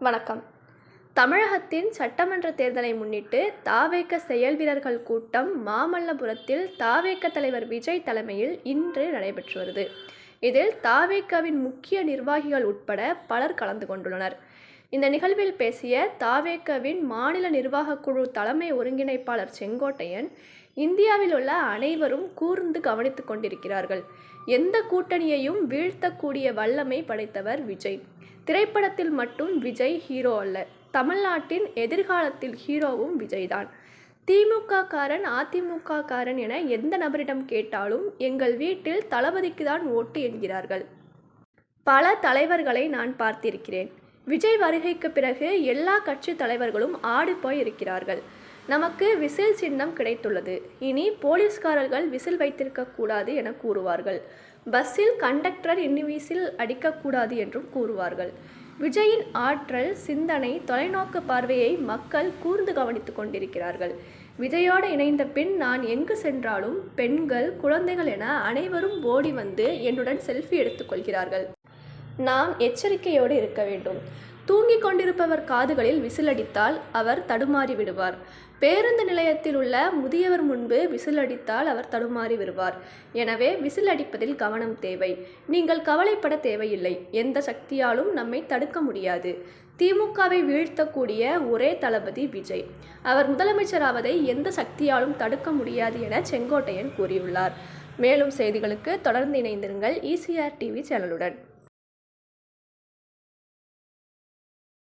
வணக்கம். தமிழகத்தின் சட்டமன்ற தேர்தலை முன்னிட்டு தாவேக செயல் வீரர்கள் கூட்டம் மாமல்லபுரத்தில் தாவேக தலைவர் விஜய் தலைமையில் இன்று நடைபெற்று வருது. இதில் தாவேகவின் முக்கிய நிர்வாகிகள் உட்பட பலர் கலந்து கொண்டுள்ளனர். இந்த நிகழ்வில் பேசிய தாவேகவின் மாநில நிர்வாகக் குழு தலைமை ஒருங்கிணைப்பாளர் செங்கோட்டையன் இந்தியாவில் உள்ள அனைவரும் கூர்ந்து கவனித்து கொண்டிருக்கிறார்கள். எந்த கூட்டணியையும் வீழ்த்தக்கூடிய வல்லமை படைத்தவர் விஜய். திரைப்படத்தில் மட்டும் விஜய் ஹீரோ அல்ல தமிழ்நாட்டின் எதிர்காலத்தில் ஹீரோவும் விஜய்தான். திமுக காரன் அதிமுக காரன் என எந்த நபரிடம் கேட்டாலும் எங்கள் வீட்டில் தளபதிக்கு தான் ஓட்டு என்கிறார்கள். பல தலைவர்களை நான் பார்த்திருக்கிறேன். விஜய் வருகைக்கு பிறகு எல்லா கட்சி தலைவர்களும் ஆடிப்போய் இருக்கிறார்கள் நமக்கு விசில் சின்னம் கிடைத்துள்ளது. இனி போலீஸ்காரர்கள் விசில் வைத்திருக்க கூடாது என கூறுவார்கள். பஸ்ஸில் கண்டக்டர் இன்னி விசில் அடிக்கக்கூடாது என்றும் கூறுவார்கள். விஜயின் ஆற்றல் சிந்தனை தொலைநோக்கு பார்வையை மக்கள் கூர்ந்து கவனித்து கொண்டிருக்கிறார்கள். விஜயோடு இணைந்த பின் நான் எங்கு சென்றாலும் பெண்கள் குழந்தைகள் என அனைவரும் ஓடி வந்து என்னுடன் செல்ஃபி எடுத்துக்கொள்கிறார்கள் நாம் எச்சரிக்கையோடு இருக்க வேண்டும். தூங்கிக் கொண்டிருப்பவர் காதுகளில் விசிலடித்தால் அவர் தடுமாறி விடுவார். பேருந்து நிலையத்தில் உள்ள முதியவர் முன்பு விசிலடித்தால் அவர் தடுமாறி விடுவார். எனவே விசில் அடிப்பதில் கவனம் தேவை. நீங்கள் கவலைப்பட தேவையில்லை. எந்த சக்தியாலும் நம்மை தடுக்க முடியாது. திமுகவை வீழ்த்தக்கூடிய ஒரே தளபதி விஜய். அவர் முதலமைச்சராவதை எந்த சக்தியாலும் தடுக்க முடியாது என செங்கோட்டையன் கூறியுள்ளார். மேலும் செய்திகளுக்கு தொடர்ந்து இணைந்திருங்கள் ஈசிஆர் டிவி சேனலுடன்.